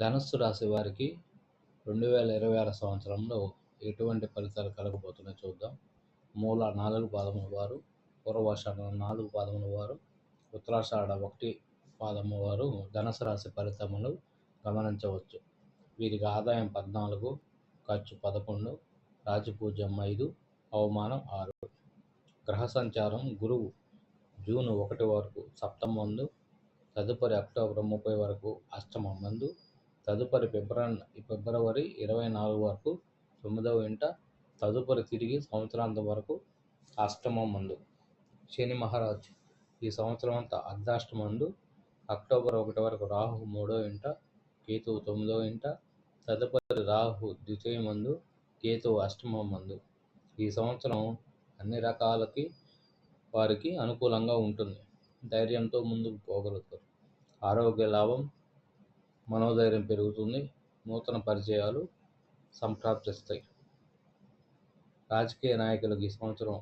ధనస్సు రాశి వారికి రెండు వేల ఇరవై ఆరు సంవత్సరంలో ఎటువంటి ఫలితాలు కలగబోతున్నాయో చూద్దాం. మూల నాలుగు పాదముల వారు పూర్వాషాఢ నాలుగు పాదముల వారు ఉత్తరాషాఢ ఒకటి పాదము వారు ధనస్సు రాశి ఫలితములు గమనించవచ్చు. వీరికి ఆదాయం పద్నాలుగు ఖర్చు పదకొండు రాజపూజ్యం ఐదు అవమానం ఆరు. గ్రహ సంచారం గురువు జూన్ ఒకటి వరకు సప్తమ మందు తదుపరి అక్టోబర్ ముప్పై వరకు అష్టమ మందు తదుపరి ఫిబ్రవరి ఫిబ్రవరి ఇరవై నాలుగు వరకు తొమ్మిదవ ఇంట తదుపరి తిరిగి సంవత్సరాంతం వరకు అష్టమం మందు. శని మహారాజ్ ఈ సంవత్సరం అంతా అర్ధాష్టమందు అక్టోబర్ ఒకటి వరకు రాహు మూడో ఇంట కేతువు తొమ్మిదో ఇంట తదుపరి రాహు ద్వితీయ మందు కేతువు అష్టమ మందు. ఈ సంవత్సరం అన్ని రకాలకి వారికి అనుకూలంగా ఉంటుంది. ధైర్యంతో ముందుకు పోగలుగుతారు. ఆరోగ్య లాభం మనోధైర్యం పెరుగుతుంది నూతన పరిచయాలు సంప్రాప్తిస్తాయి. రాజకీయ నాయకులకు ఈ సంవత్సరం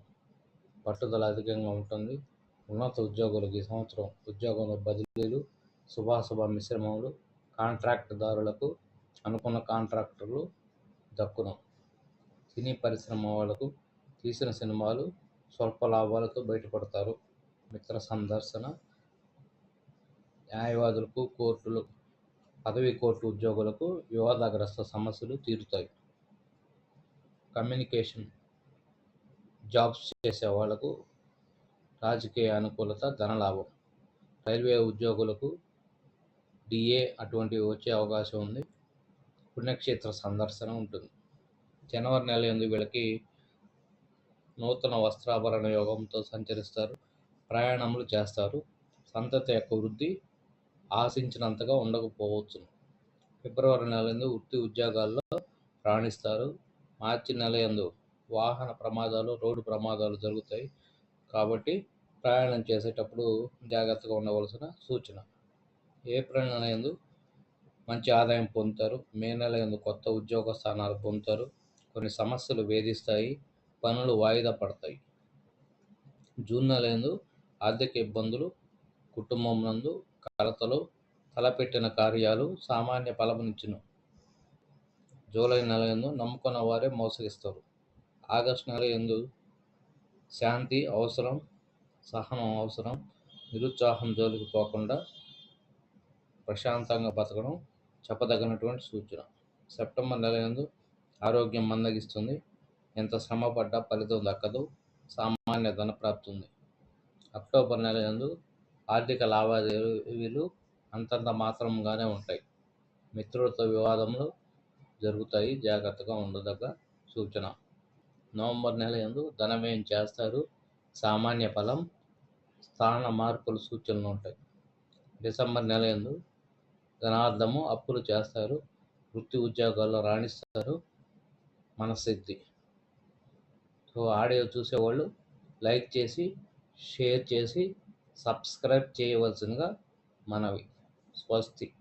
పట్టుదల అధికంగా ఉంటుంది. ఉన్నత ఉద్యోగులకు ఈ సంవత్సరం ఉద్యోగంలో బదిలీలు శుభాశుభ మిశ్రమములు కాంట్రాక్టుదారులకు అనుకున్న కాంట్రాక్టర్లు దక్కును. సినీ పరిశ్రమ వాళ్ళకు తీసిన సినిమాలు స్వల్ప లాభాలతో బయటపడతారు. మిత్ర సందర్శన న్యాయవాదులకు కోర్టులు పదవి కోర్టు ఉద్యోగులకు వివాదగ్రస్త సమస్యలు తీరుతాయి. కమ్యూనికేషన్ జాబ్స్ చేసే వాళ్ళకు రాజకీయ అనుకూలత ధనలాభం రైల్వే ఉద్యోగులకు డిఏ అటువంటివి వచ్చే అవకాశం ఉంది. పుణ్యక్షేత్ర సందర్శన ఉంటుంది. జనవరి నెల ఎనిమిది వీళ్ళకి నూతన వస్త్రాభరణ యోగంతో సంచరిస్తారు. ప్రయాణములు చేస్తారు. సంతతి యొక్క వృద్ధి ఆశించినంతగా ఉండకపోవచ్చు. ఫిబ్రవరి నెల ఎందు వృత్తి ఉద్యోగాల్లో రాణిస్తారు. మార్చి నెల ఎందు వాహన ప్రమాదాలు రోడ్డు ప్రమాదాలు జరుగుతాయి. కాబట్టి ప్రయాణం చేసేటప్పుడు జాగ్రత్తగా ఉండవలసిన సూచన. ఏప్రిల్ నెల ఎందు మంచి ఆదాయం పొందుతారు. మే నెల ఎందు కొత్త ఉద్యోగ స్థానాలు పొందుతారు. కొన్ని సమస్యలు వేధిస్తాయి. పనులు వాయిదా పడతాయి. జూన్ నెల ఎందు ఆర్థిక ఇబ్బందులు కుటుంబం నందు కలతలు తలపెట్టిన కార్యాలు సామాన్య ఫలమునిచ్చును. జూలై నెల ఎందు నమ్ముకున్న వారే మోసగిస్తారు. ఆగస్టు నెల ఎందు శాంతి అవసరం సహనం అవసరం నిరుత్సాహం జోలికి పోకుండా ప్రశాంతంగా బతకడం చెప్పదగినటువంటి సూచన. సెప్టెంబర్ నెల ఎందు ఆరోగ్యం మందగిస్తుంది. ఎంత శ్రమ పడ్డా ఫలితం దక్కదు. సామాన్య ధనప్రాప్తి ఉంది అక్టోబర్ నెల ఎందు ఆర్థిక లావాదేవీలు అంతంత మాత్రంగానే ఉంటాయి. మిత్రులతో వివాదములు జరుగుతాయి. జాగ్రత్తగా ఉండదగ్గ సూచన. నవంబర్ నెల ఎందు ధనవ్యయం చేస్తారు? సామాన్య ఫలం స్థాన మార్పుల సూచనలు ఉంటాయి. డిసెంబర్ నెల ఎందు ధనార్థము అప్పులు చేస్తారు. వృత్తి ఉద్యోగాల్లో రాణిస్తారు. మనస్థితి సో ఆడియో చూసేవాళ్ళు లైక్ చేసి షేర్ చేసి సబ్స్క్రైబ్ చేయవలసిందిగా మనవి. స్వస్తి.